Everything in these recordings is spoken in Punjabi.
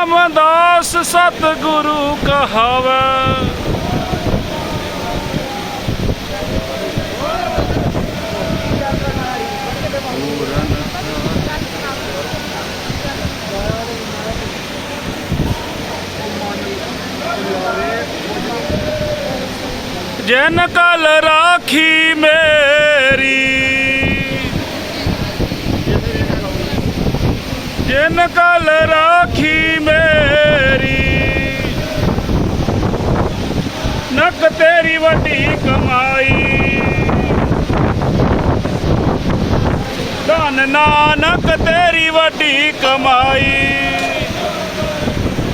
ਰਾਮਦਾਸ ਸਤਿਗੁਰੂ ਕਹਾਵੇ। ਜਨ ਕਲ ਰਾਖੀ ਮੇਰੀ ਜਿਨ ਕਲ ਰਾਖੀ ਮੇਰੀ, ਨਕ ਤੇਰੀ ਵੱਡੀ ਕਮਾਈ। ਧਨ ਨਾਨਕ ਤੇਰੀ ਵੱਡੀ ਕਮਾਈ।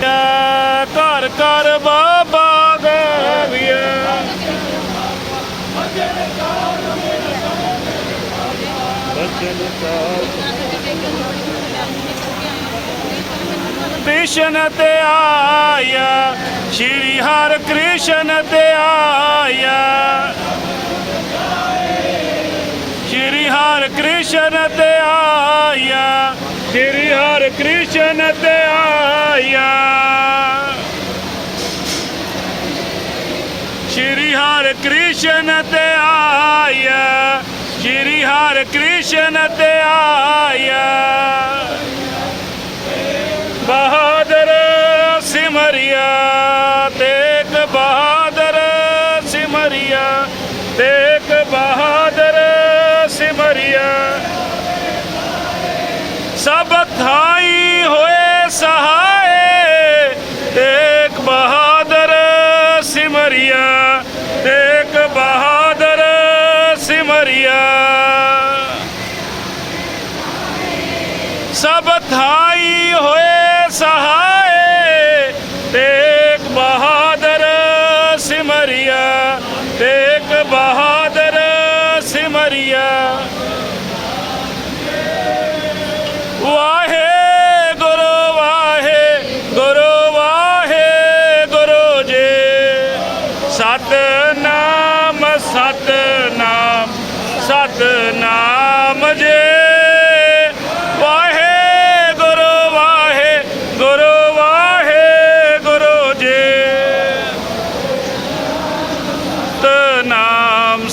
ਐ ਘਰ ਘਰ ਬਾਬਾ ਗਵਿਆ ਕ੍ਰਿਸ਼ਨ ਤੇ ਆਇਆ, ਸ਼੍ਰੀ ਹਰ ਕ੍ਰਿਸ਼ਨ ਤੇ ਆਇਆ। ਸ਼੍ਰੀ ਹਰ ਕ੍ਰਿਸ਼ਨ ਤੇ ਆਇਆ, ਸ਼੍ਰੀ ਹਰ ਕ੍ਰਿਸ਼ਨ ਤੇ ਆਇਆ। ਸ਼੍ਰੀ ਹਰ ਕ੍ਰਿਸ਼ਨ ਤੇ ਆਇਆ ਸ਼੍ਰੀ ਹਰਿ ਕ੍ਰਿਸ਼ਨ ਤੇ ਆਇਆ। ਬਹਾਦਰ ਸਿਮਰਿਆ, ਤੇਗ ਬਹਾਦਰ ਸਿਮਰਿਆ, ਤੇਗ ਬਹਾਦਰ ਸਿਮਰਿਆ। ਸਭ ਥਾਈ ਸਭ ਥਾਈ ਹੋਏ ਸਹਾਏ, ਤੇਗ ਬਹਾਦਰ ਸਿਮਰਿਆ, ਤੇਗ ਬਹਾਦਰ ਸਿਮਰਿਆ। ਵਾਹੇ ਗੁਰੂ ਵਾਹੇ ਗੁਰੂ ਵਾਹੇ ਗੁਰੂ ਜੀ। ਸਤਨਾਮ ਸਤਨਾਮ ਸਤਨਾਮ ਜੀ।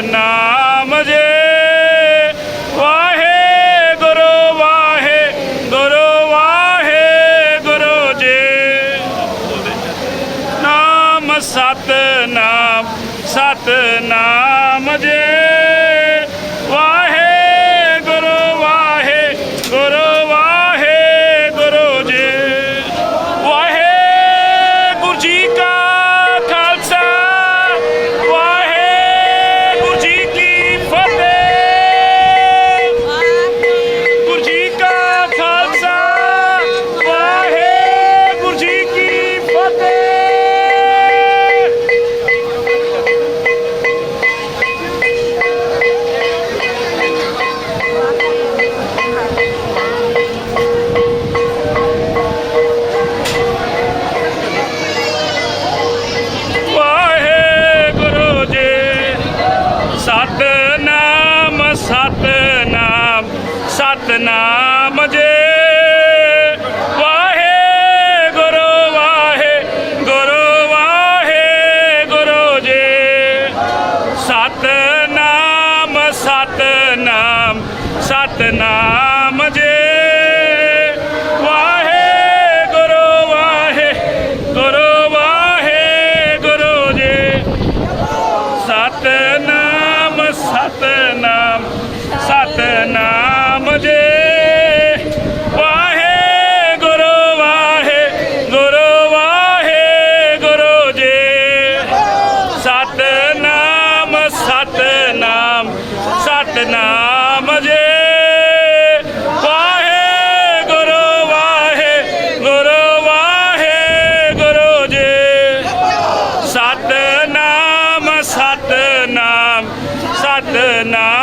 ਸਤਨਾਮ ਸਤਨਾਮ ਜੇ। ਵਾਹੇ ਗੁਰੂ ਵਾਹੇ ਗੁਰੂ ਵਾਹੇ ਗੁਰੂ ਸਤਨਾਮ ਸਤਨਾਮ।